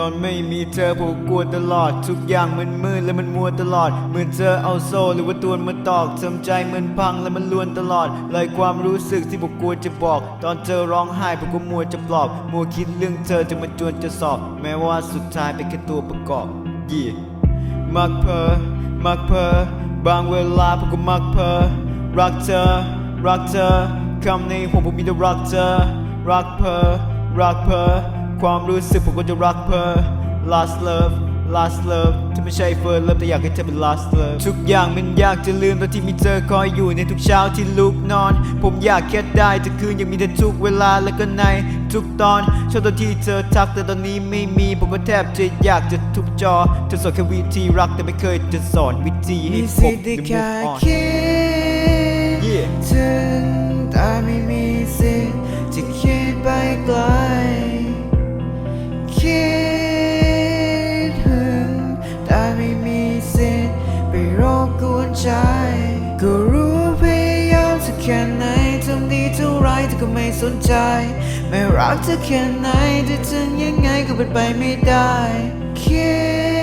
ตอนไม่มีเธอผมกลัวตลอด ทุกอย่างมันมืดและมันมัวตลอด เหมือนเธอเอาโซ่หรือว่าตัวมาตอกทำใจมันพังและมันลวนตลอดเลยความรู้สึกที่ผมกลัวจะบอก ตอนเธอร้องไห้ผมก็มัวจะปลอบมัวคิดเรื่องเธอจะมาจวนจะสอบ แม้ว่าสุดท้ายเป็นแค่ตัวประกอบยี่มักเพอมักเพอบางเวลาผมก็มักเพอรักเธอ รักเธอคำในหัวผมมีแต่รักเธอ รักเพอรักเพอ ความรู้สึกผมก็จะรักเพอ last love last love ถ้าไม่ใช่ first love แต่อยากให้เธอเป็น last love ทุกอย่างมันยากจะลืมตอนที่มีเธอคอยอยู่ในทุกเช้าที่ลุกนอน ผมอยากแค่ได้แต่คืนยังมีเธอทุกเวลาและก็ในทุกตอนชอบตอนที่เธอทักแต่ตอนนี้ไม่มีผมก็แทบจะอยากจะทุบจอเธอสอนแค่วิธีรักแต่ไม่เคยจะสอนวิธีให้มีผสิมทธิ์ได้จะแค่ move on คิด Yeah เท่าไรแต่ก็ไม่สนใจ ไม่รักเธอแค่ไหนจะถึงยังไงก็เป็นไปไม่ได้คิด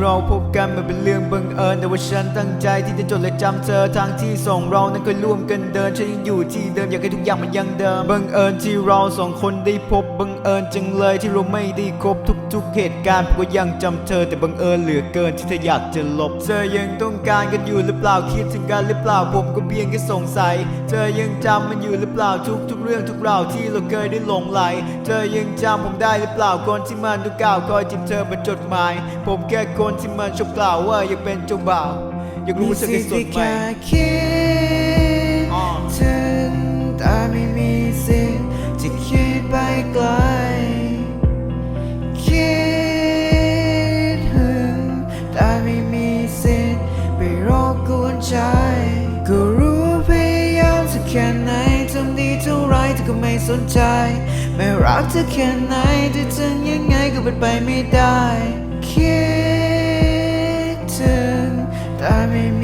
เราพบกันมันเป็นเรื่องบังเอิญแต่ว่าฉันตั้งใจที่จะจดและจำเธอทางที่ส่งเรานั้นเคยร่วมกันเดินฉันยังอยู่ที่เดิมอยากให้ทุกอย่างมันยังเดิมบังเอิญที่เราสองคนได้พบบังเอิญจังเลยที่เราไม่ได้คบทุกๆเหตุการณ์ผมก็ยังจำเธอแต่บังเอิญเหลือเกินที่เธออยากจะลบ เธอยังต้องการกันอยู่หรือเปล่าคิดถึงกันหรือเปล่าผมก็เพียงแค่สงสัย เธอยังจำมันอยู่หรือเปล่าทุกๆเรื่องทุกราวที่เราเคยได้หลงไหล เธอยังจำผมได้หรือเปล่าคนที่มันทุกก้าวคอยจีบเธอเป็นจดหมาย ผมแค่คนที่มันชอบกล่าวว่าอยากเป็นเจ้าบ่าวอยากรู้ว่าเธอเป็นสดไหมแค่ถึงแต่ไม่มีสิทธิ์จะคิดไปไกลคิดหึงแต่ไม่มีสิทธิ์ไปรบกวนใจก็รู้ว่าพยายามจะแค่ไหนทำดีเท่าไรแต่ก็ไม่สนใจ ไม่รักเธอแค่ไหนจะถึงยังไงก็เป็นไปไม่ได้คิด ถึงแ